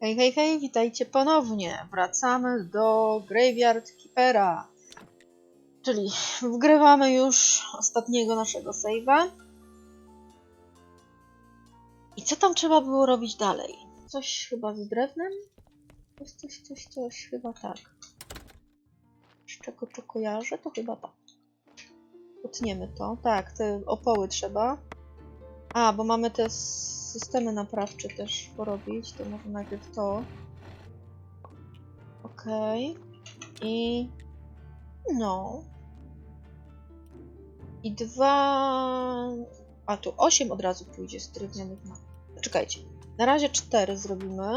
Hej, hej, hej, witajcie ponownie. Wracamy do Graveyard Keepera. Czyli wgrywamy już ostatniego naszego save'a. I co tam trzeba było robić dalej? Coś chyba z drewnem? Coś, coś, coś, coś, chyba tak. Z czego to kojarzę? To chyba tak. Utniemy to. Tak, te opoły trzeba. A, bo mamy te systemy naprawcze też porobić, to może najpierw to. Okej. I... No. I dwa... A, tu osiem od razu pójdzie z drewnianych map. Czekajcie. Na razie cztery zrobimy.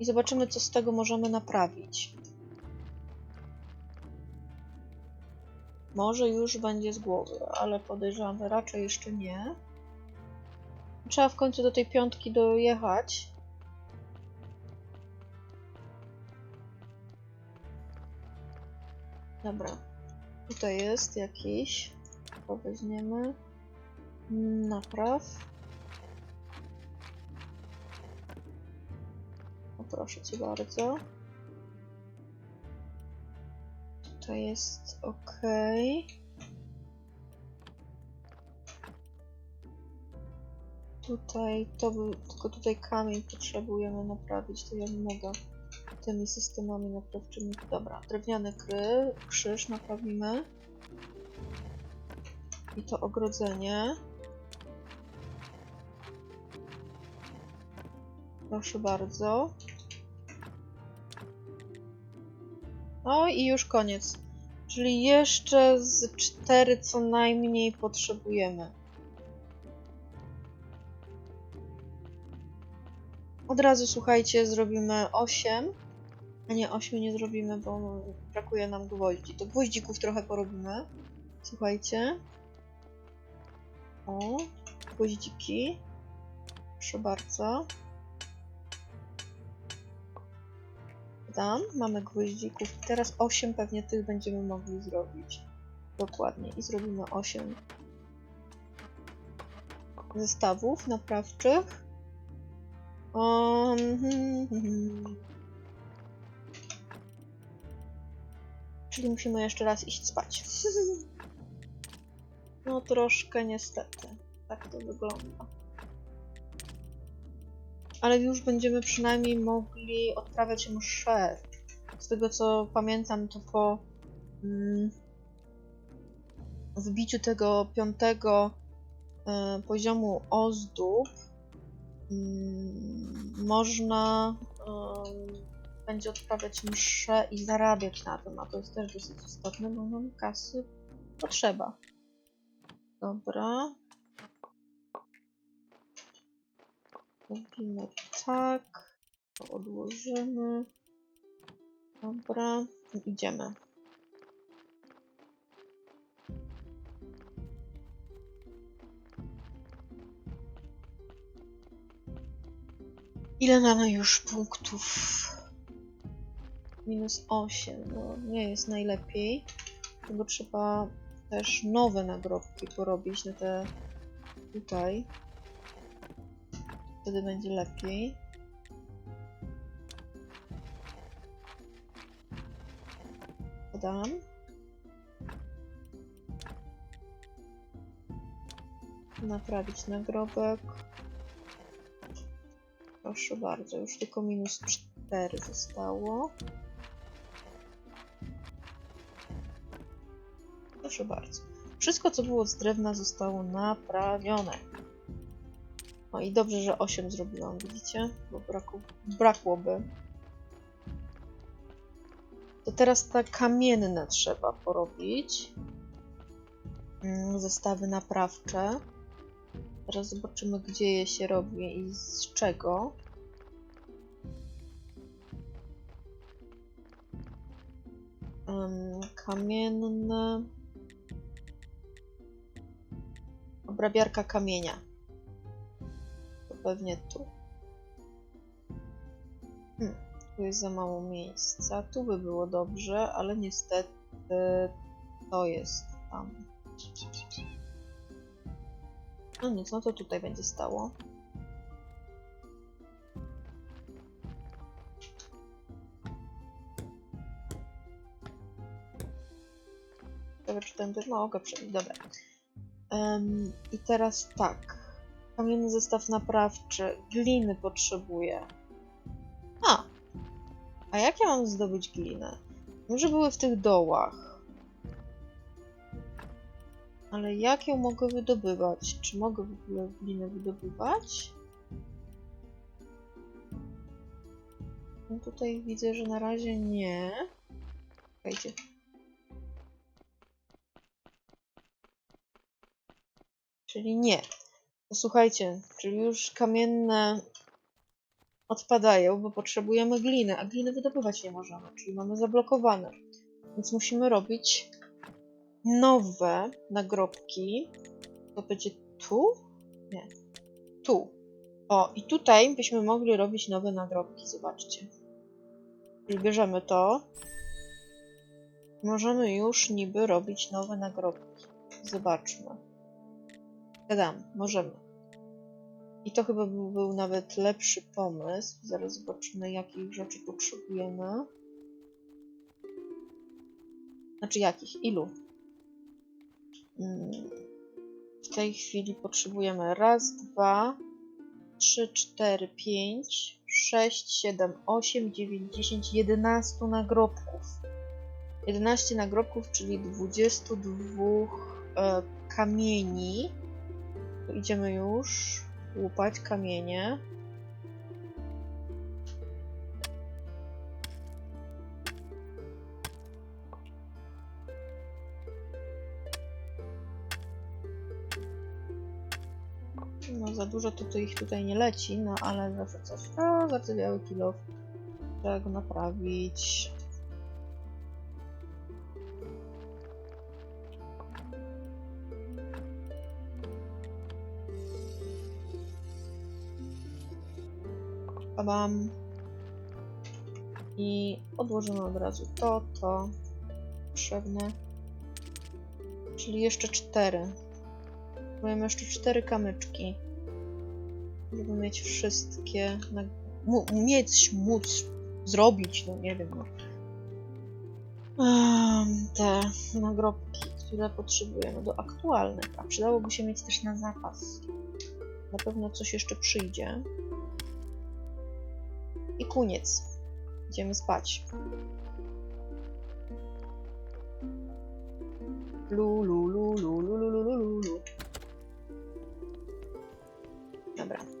I zobaczymy, co z tego możemy naprawić. Może już będzie z głowy, ale podejrzewam, że raczej jeszcze nie. Trzeba w końcu do tej piątki dojechać. Dobra. Tutaj jest jakiś. To weźmiemy. Napraw. O, proszę cię bardzo. To jest ok. Tutaj to był, tylko tutaj kamień potrzebujemy naprawić, to ja nie mogę tymi systemami naprawczymi. Dobra, drewniany kry, krzyż naprawimy. I to ogrodzenie. Proszę bardzo. No i już koniec. Czyli jeszcze z cztery co najmniej potrzebujemy. Od razu słuchajcie, zrobimy 8. A nie, 8 nie zrobimy, bo brakuje nam gwoździ. To gwoździków trochę porobimy. Słuchajcie. O, gwoździki. Proszę bardzo. Tam mamy gwoździków. Teraz 8 pewnie tych będziemy mogli zrobić. Dokładnie. I zrobimy 8 zestawów naprawczych. Um, hmm, hmm. Czyli musimy jeszcze raz iść spać. No troszkę niestety. Tak to wygląda. Ale już będziemy przynajmniej mogli odprawiać mszę. Z tego co pamiętam, to po mm, wbiciu tego piątego y, poziomu ozdób mm, można y, będzie odprawiać mszę i zarabiać na tym, a to jest też dosyć istotne, bo nam kasy potrzeba. Dobra. Robimy tak. To odłożymy. Dobra. Idziemy. Ile mamy już punktów? Minus 8. No, nie jest najlepiej. Bo trzeba też nowe nagrobki porobić na te tutaj. Wtedy będzie lepiej. Podam. Naprawić nagrobek. Proszę bardzo, już tylko minus 4 zostało. Proszę bardzo. Wszystko, co było z drewna, zostało naprawione. No i dobrze, że 8 zrobiłam, widzicie? Bo braku, brakłoby. To teraz te kamienne trzeba porobić. Mm, Zestawy naprawcze. Teraz zobaczymy, gdzie je się robi i z czego. Em, Kamienne. Obrabiarka kamienia pewnie tu. Hmm, tu jest za mało miejsca. Tu by było dobrze, ale niestety to jest tam. No nic, no to tutaj będzie stało. Dobra, czy tędy no, mogę przejść? Dobra. Um, I teraz tak. Kamienny zestaw naprawczy. Gliny potrzebuję. A! A jak ja mam zdobyć glinę? Może były w tych dołach. Ale jak ją mogę wydobywać? Czy mogę w ogóle glinę wydobywać? No tutaj widzę, że na razie nie. Czekajcie. Czyli nie. To słuchajcie, czyli już kamienne odpadają, bo potrzebujemy gliny, a gliny wydobywać nie możemy, czyli mamy zablokowane. Więc musimy robić nowe nagrobki. To będzie tu? Nie. Tu. O, i tutaj byśmy mogli robić nowe nagrobki, zobaczcie. Czyli bierzemy to. Możemy już niby robić nowe nagrobki. Zobaczmy. Gadam, możemy. I to chyba był, był nawet lepszy pomysł. Zaraz zobaczymy, jakich rzeczy potrzebujemy. Znaczy jakich? Ilu? Mm, W tej chwili potrzebujemy raz, dwa, trzy, cztery, pięć, sześć, siedem, osiem, dziewięć, dziesięć, jedenastu nagrobków. 11 nagrobków, czyli 22 e, kamieni. To idziemy już łupać kamienie. No za dużo to, to ich tutaj nie leci, no ale zawsze coś. O, zardzewiały kilo. Trzeba go naprawić. Babam. I odłożymy od razu to, to. Potrzebne. Czyli jeszcze cztery. Mamy jeszcze cztery kamyczki. Żeby mieć wszystkie. Na... Mieć, móc zrobić, no nie wiem. No. Em, Te nagrobki, które potrzebujemy do aktualnych. A przydałoby się mieć też na zapas. Na pewno coś jeszcze przyjdzie. I koniec. Idziemy spać. Lu, lu, lu, lu, lu, lu, lu, lu. Dobra.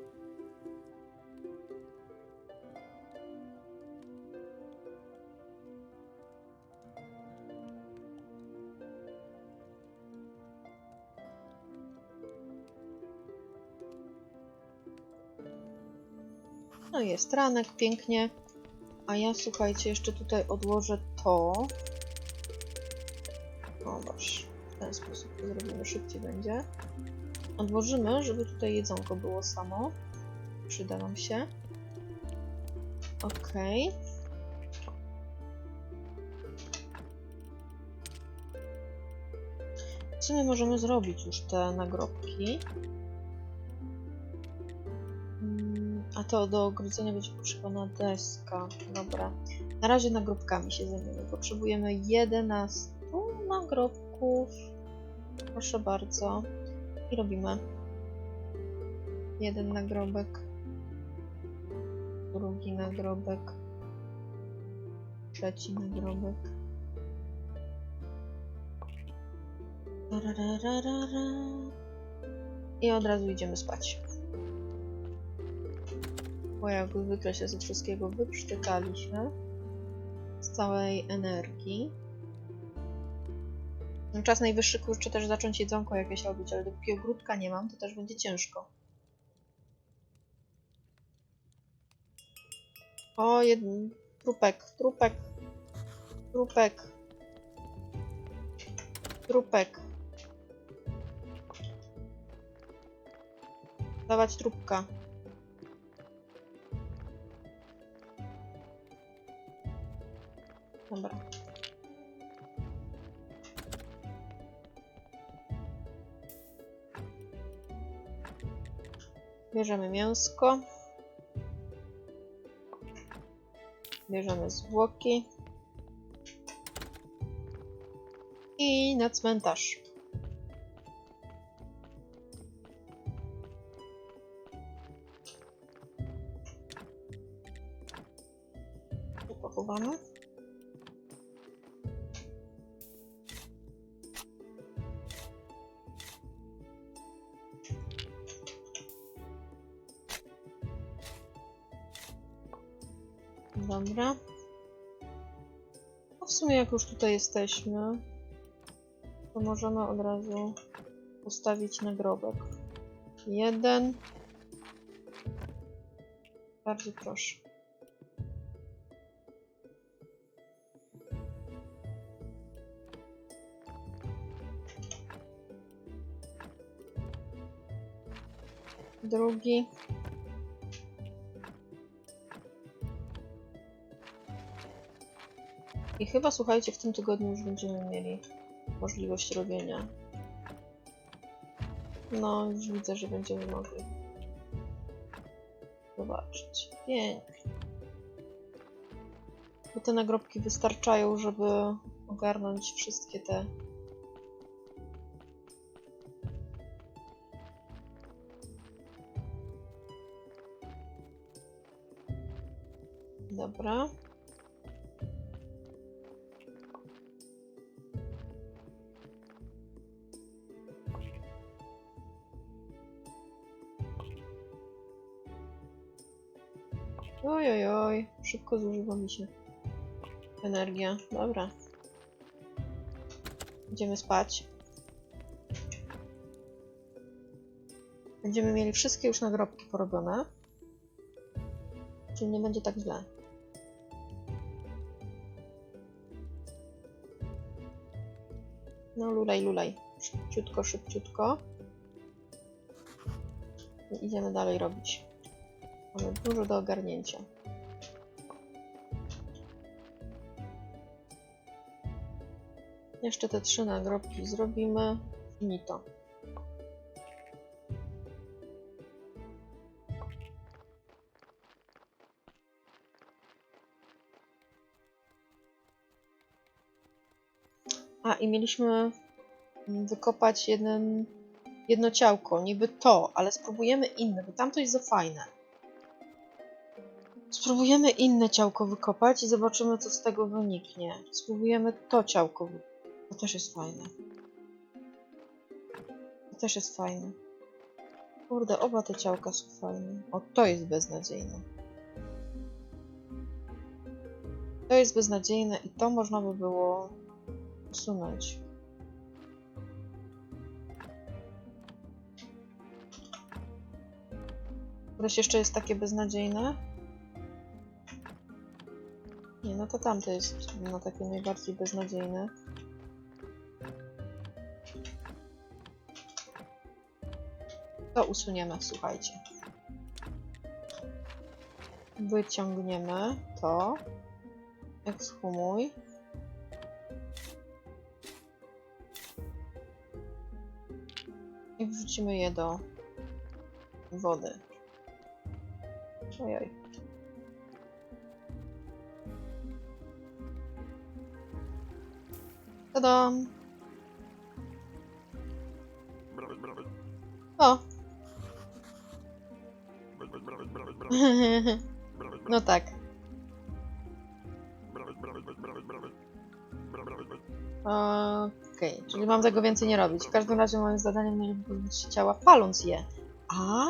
No jest ranek, pięknie. A ja słuchajcie, jeszcze tutaj odłożę to. O, masz. W ten sposób to zrobimy, szybciej będzie. Odłożymy, żeby tutaj jedzonko było samo. Przyda nam się. Okej. W sumie możemy zrobić już te nagrobki. To do ogryzenia będzie potrzebna deska. Dobra. Na razie nagrobkami się zajmiemy. Potrzebujemy 11 nagrobków. Proszę bardzo. I robimy. Jeden nagrobek. Drugi nagrobek. Trzeci nagrobek. I od razu idziemy spać. Bo jak zwykle się ze wszystkiego wyprztykaliśmy. Z całej energii. No, Czas najwyższy kurczę też zacząć jedzonko jakieś robić, ale dopóki ogródka nie mam, to też będzie ciężko. O, jeden. Trupek, trupek. Trupek. Trupek. Dawać trupka. Dobra. Bierzemy mięsko. Bierzemy zwłoki. I na cmentarz. Pochowamy. Jak już tutaj jesteśmy, to możemy od razu ustawić nagrobek. Jeden. Bardzo proszę. Drugi. I chyba, słuchajcie, w tym tygodniu już będziemy mieli możliwość robienia. No, już widzę, że będziemy mogli zobaczyć. Pięknie. Bo te nagrobki wystarczają, żeby ogarnąć wszystkie te mi się energia. Dobra. Idziemy spać. Będziemy mieli wszystkie już nagrobki porobione. Czyli nie będzie tak źle. No lulaj, lulaj. Szybciutko, szybciutko. I idziemy dalej robić. Mamy dużo do ogarnięcia. Jeszcze te trzy nagrobki zrobimy. Finito. A, i mieliśmy wykopać jeden, jedno ciałko, niby to, ale spróbujemy inne, bo tamto jest za fajne. Spróbujemy inne ciałko wykopać i zobaczymy, co z tego wyniknie. Spróbujemy to ciałko. wy- To też jest fajne. To też jest fajne. Kurde, oba te ciałka są fajne. O, to jest beznadziejne. To jest beznadziejne i to można by było usunąć. Któreś jeszcze jest takie beznadziejne? Nie, no to tamte jest no, takie najbardziej beznadziejne. To usuniemy, słuchajcie. Wyciągniemy to. Ekshumuj. I wrzucimy je do wody. Ojoj. Tadam! O! No tak. Okej, czyli mam tego więcej nie robić. W każdym razie moim zadaniem będzie pozbyć się ciała paląc je. A.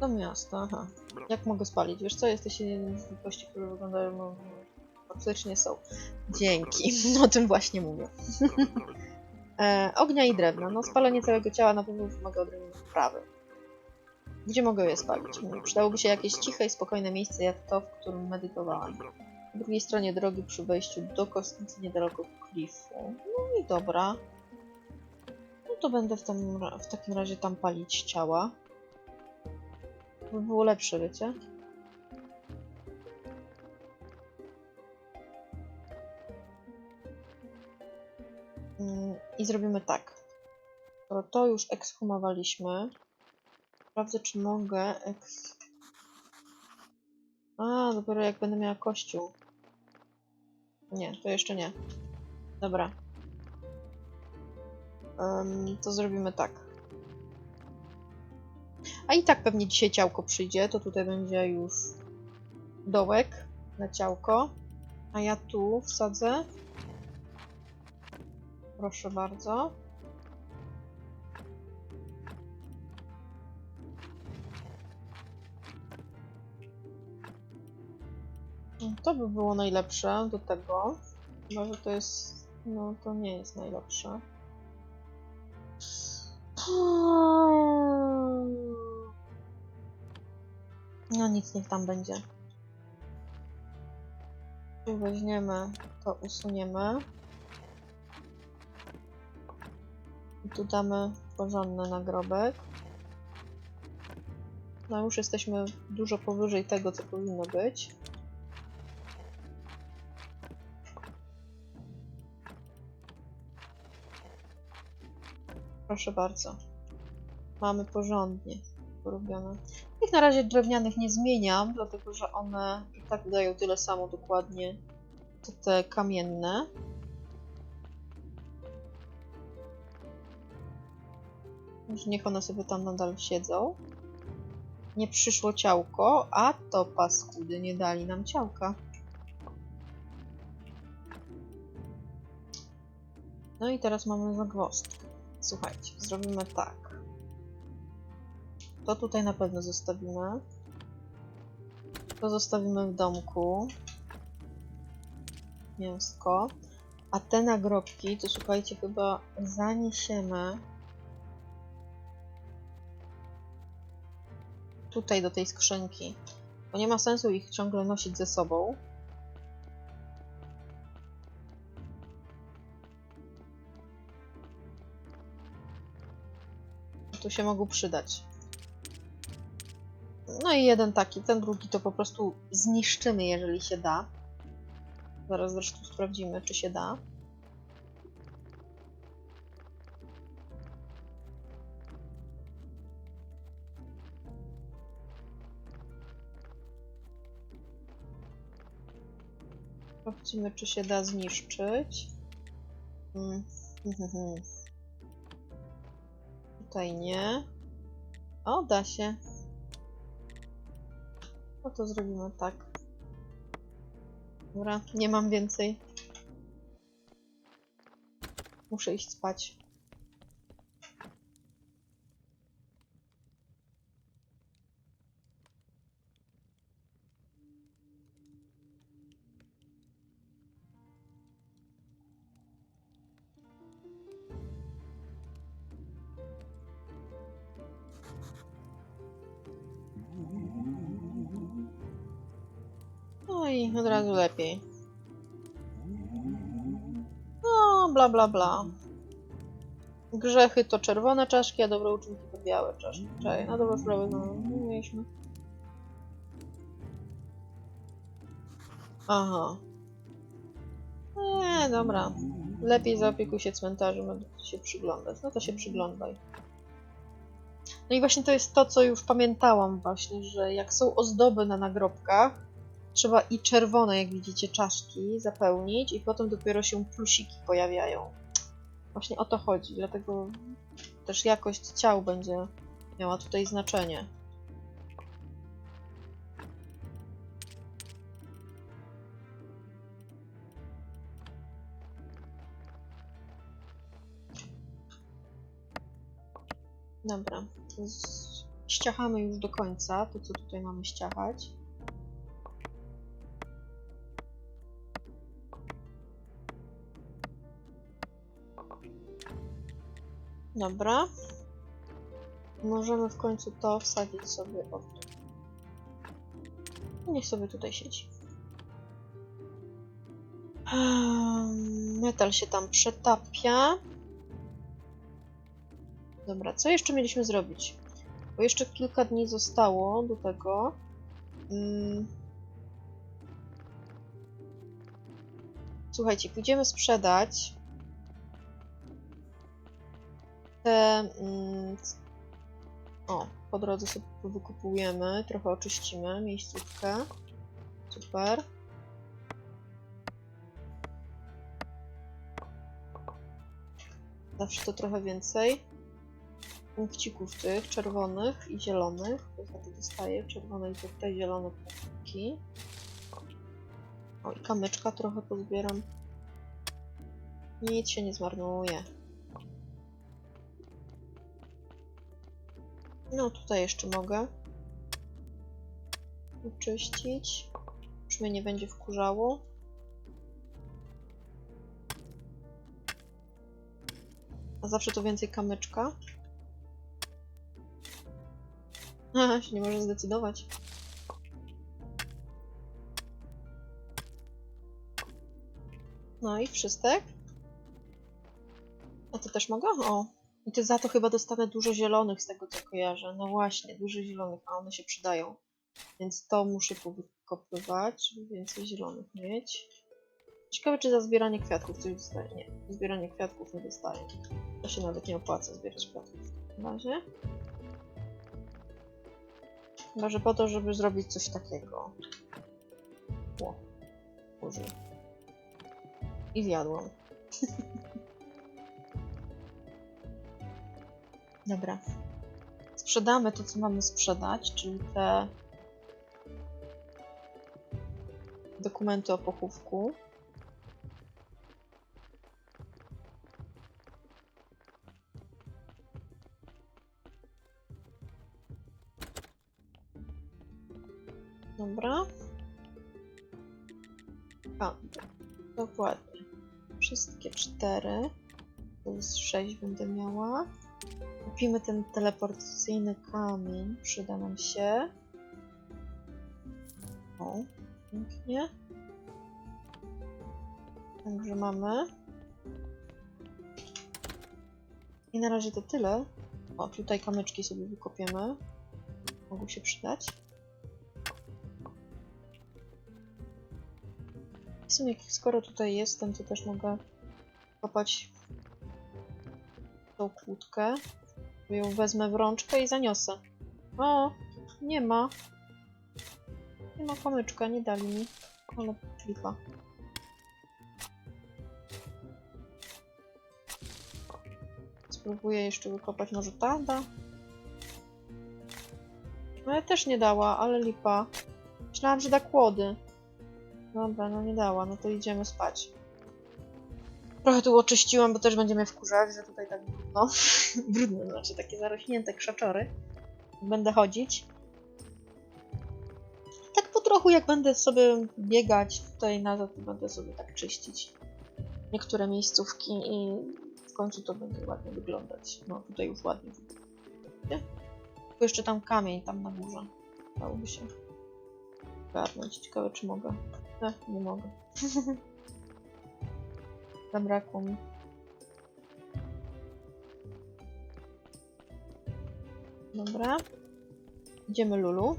Do miasta, aha. Jak mogę spalić? Wiesz co, jesteś jednym z gości, które wyglądają, no, faktycznie są. Dzięki, o tym właśnie mówię. E, ognia i drewna. No, spalenie całego ciała na pewno wymaga odrobiny wprawy. Gdzie mogę je spalić? Przydałoby się jakieś ciche i spokojne miejsce, jak to, w którym medytowałam. Po drugiej stronie drogi przy wejściu do kostnicy niedaleko klifu. No i dobra. No to będę w, w takim razie tam palić ciała. By było lepsze, wiecie? Mm, I zrobimy tak. To już ekshumowaliśmy, sprawdzę, czy mogę. A, dopiero jak będę miała kościół. Nie, to jeszcze nie. Dobra. Em, to zrobimy tak. A i tak pewnie dzisiaj ciałko przyjdzie, to tutaj będzie już dołek na ciałko. A ja tu wsadzę. Proszę bardzo. To by było najlepsze do tego. Chyba, że to jest. No, to nie jest najlepsze. No nic, niech tam będzie. Weźmiemy, to usuniemy. I tu damy porządny nagrobek. No już jesteśmy dużo powyżej tego, co powinno być. Proszę bardzo. Mamy porządnie porobione. Ich na razie drewnianych nie zmieniam, dlatego że one i tak dają tyle samo dokładnie co te kamienne. Już niech one sobie tam nadal siedzą. Nie przyszło ciałko, a to paskudy nie dali nam ciałka. No i teraz mamy zagwozdkę. Słuchajcie, zrobimy tak. To tutaj na pewno zostawimy. To zostawimy w domku. Mięsko. A te nagrobki, to słuchajcie, chyba zaniesiemy tutaj do tej skrzynki. Bo nie ma sensu ich ciągle nosić ze sobą. Tu się mogą przydać. No i jeden taki, ten drugi to po prostu zniszczymy, jeżeli się da. Zaraz zresztą sprawdzimy, czy się da. Sprawdzimy, czy się da zniszczyć. Mm. Tutaj nie. O, da się. No to zrobimy tak. Dobra, nie mam więcej. Muszę iść spać. Lepiej. No, bla bla bla. Grzechy to czerwone czaszki, a dobre uczynki to białe czaszki. Czekaj, na dobrą sprawę no, mieliśmy. Aha. Nie, dobra. Lepiej zaopiekuj się cmentarzem, będę się przyglądać. No to się przyglądaj. No i właśnie to jest to, co już pamiętałam właśnie, że jak są ozdoby na nagrobkach, trzeba i czerwone, jak widzicie, czaszki zapełnić i potem dopiero się plusiki pojawiają. Właśnie o to chodzi, dlatego też jakość ciał będzie miała tutaj znaczenie. Dobra, ściachamy już do końca to, co tutaj mamy ściachać. Dobra. Możemy w końcu to wsadzić sobie od. Niech sobie tutaj siedzi. Ehm, Metal się tam przetapia. Dobra, co jeszcze mieliśmy zrobić? Bo jeszcze kilka dni zostało do tego. Mm. Słuchajcie, pójdziemy sprzedać te... Mm, o, po drodze sobie wykupujemy, trochę oczyścimy miejscówkę. Super. Zawsze to trochę więcej. Punkcików tych czerwonych i zielonych. Wtedy dostaję czerwone i tutaj zielone punktki. O, i kamyczka trochę pozbieram. Nic się nie zmarnuje. No, tutaj jeszcze mogę. Oczyścić. Już mnie nie będzie wkurzało. A zawsze to więcej kamyczka. Haha, się nie może zdecydować. No i wszystek. A to też mogę? O. I to za to chyba dostanę dużo zielonych z tego co kojarzę. No właśnie, dużo zielonych, a one się przydają. Więc to muszę powykopywać, żeby więcej zielonych mieć. Ciekawe, czy za zbieranie kwiatków coś dostaję. Nie, zbieranie kwiatków nie dostaję. To się nawet nie opłaca zbierać kwiatków w takim razie. Chyba, że po to, żeby zrobić coś takiego. O, użył. I zjadłam. Dobra. Sprzedamy to, co mamy sprzedać, czyli te dokumenty o pochówku. Dobra. A, dokładnie. Wszystkie cztery. Jest sześć będę miała. Kupimy ten teleportacyjny kamień. Przyda nam się. O, pięknie. Także mamy. I na razie to tyle. O, tutaj kamyczki sobie wykopiemy. Mogą się przydać. W sumie, skoro tutaj jestem, to też mogę kopać tą kłódkę. Ją wezmę w rączkę i zaniosę. O, nie ma. Nie ma kamyczka, nie dali mi. Ale lipa. Spróbuję jeszcze wykopać, może ta da? No ja też nie dała, ale lipa. Myślałam, że da kłody. Dobra, no nie dała, no to idziemy spać. Trochę tu oczyściłam, bo też będziemy wkurzać, że tutaj tak brudno. brudno, znaczy takie zarośnięte krzaczory. Będę chodzić. Tak po trochu, jak będę sobie biegać tutaj nazad, to będę sobie tak czyścić niektóre miejscówki i w końcu to będzie ładnie wyglądać. No tutaj już ładnie wygląda. Tylko jeszcze tam kamień, tam na górze. Dałoby się garnąć. Ciekawe, czy mogę. E, nie mogę. Zabrakło mi. Dobra. Idziemy Lulu.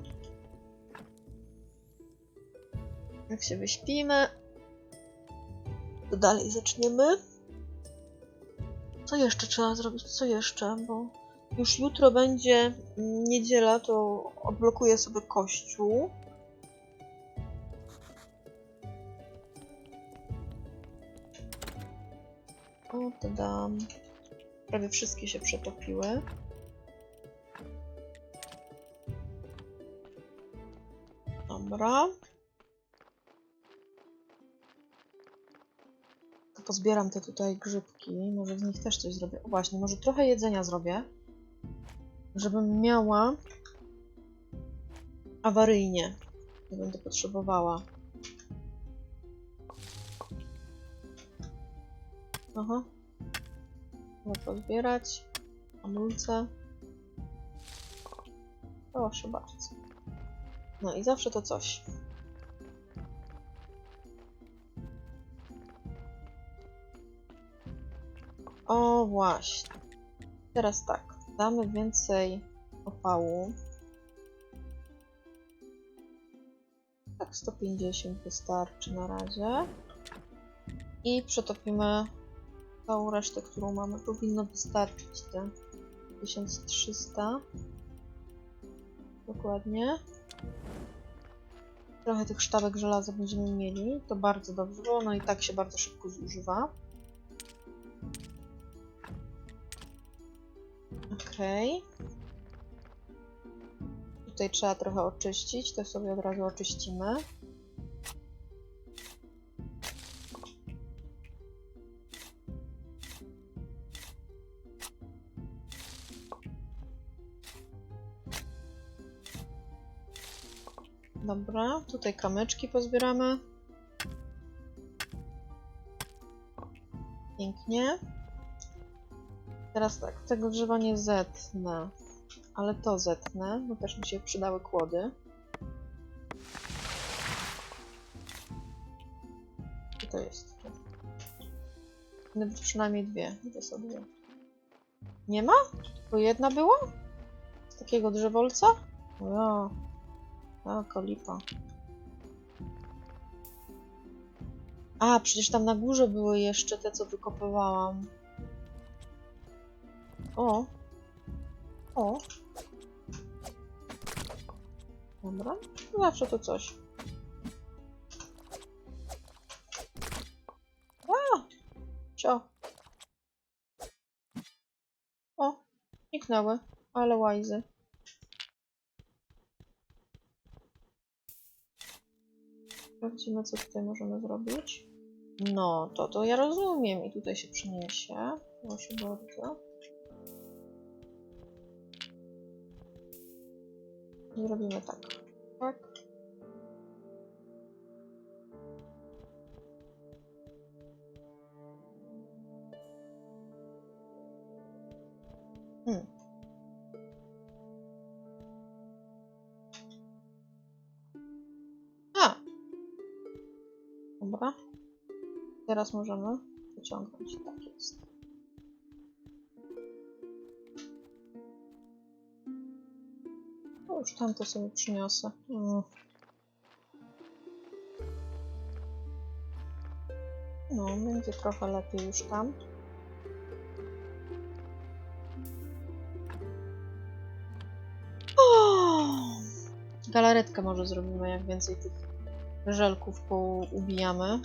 Jak się wyśpimy, to dalej zaczniemy. Co jeszcze trzeba zrobić? Co jeszcze? Bo już jutro będzie niedziela, to odblokuję sobie kościół. O, to dam. Prawie wszystkie się przetopiły. Dobra. To pozbieram te tutaj grzybki. Może z nich też coś zrobię. O właśnie, może trochę jedzenia zrobię. Żebym miała awaryjnie. Nie będę potrzebowała. Aha. Mogę pozbierać. Hamulce. Proszę bardzo. No i zawsze to coś. O właśnie. Teraz tak. Damy więcej opału. Tak, 150 wystarczy na razie. I przetopimy całą resztę, którą mamy. Powinno wystarczyć te 1300. Dokładnie. Trochę tych sztabek żelaza będziemy mieli. To bardzo dobrze, bo ono i tak się bardzo szybko zużywa. Okej. Tutaj trzeba trochę oczyścić, to sobie od razu oczyścimy. Dobra, tutaj kamyczki pozbieramy. Pięknie. Teraz tak, tego drzewa nie zetnę, ale to zetnę, bo też mi się przydały kłody. I to jest. Powinny być przynajmniej dwie. Gdzie są dwie? Nie ma? Tylko jedna była? Z takiego drzewolca? O A, kolipa. A, przecież tam na górze były jeszcze te, co wykopywałam. O. O. Dobra. Zawsze to coś. A! Cio. O. Zniknęły. Ale łajzy. Sprawdzimy, co tutaj możemy zrobić. No, to to ja rozumiem. I tutaj się przyniesie. Proszę bardzo. Zrobimy tak. Tak. Dobra. Teraz możemy wyciągnąć. Tak jest. No już tamto sobie przyniosę. Mm. No, będzie trochę lepiej już tam. O! Galaretkę może zrobimy, jak więcej tych żelków poubijamy.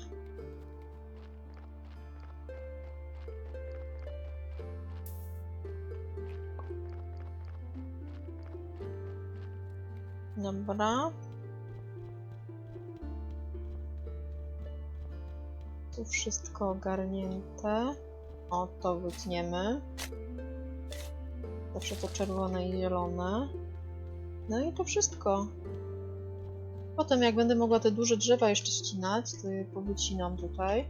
Dobra. Tu wszystko ogarnięte. O, to wytniemy. Zawsze to czerwone i zielone. No i to wszystko. Potem jak będę mogła te duże drzewa jeszcze ścinać, to je powycinam tutaj.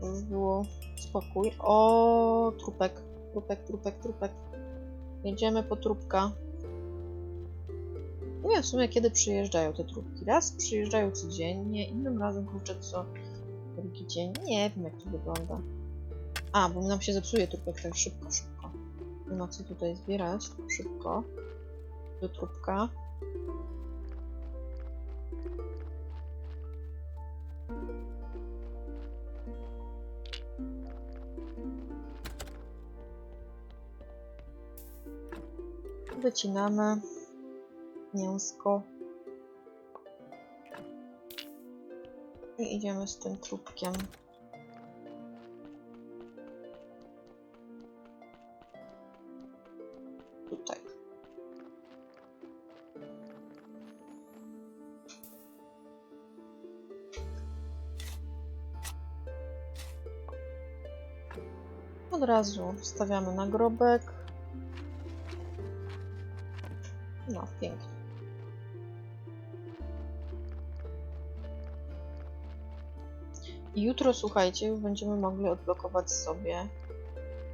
To już było spokój. O, trupek, trupek, trupek, trupek. Jedziemy po trupka. Nie wiem w sumie kiedy przyjeżdżają te trupki. Raz przyjeżdżają codziennie, innym razem kurczę co drugi dzień. Nie wiem jak to wygląda. A, bo nam się zepsuje trupek tak szybko, szybko. Nie ma co tutaj zbierać, szybko. Do trupka. Wycinamy mięsko. I idziemy z tym trupkiem. Tutaj. Od razu wstawiamy nagrobek. Pięknie. I jutro, słuchajcie, już będziemy mogli odblokować sobie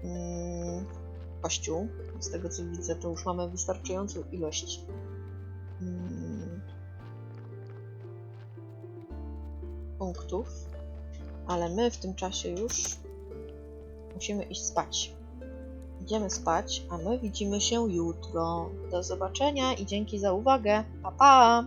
mm, kościół. Z tego co widzę, to już mamy wystarczającą ilość mm, punktów. Ale my w tym czasie już musimy iść spać. Idziemy spać, a my widzimy się jutro. Do zobaczenia i dzięki za uwagę. Pa pa!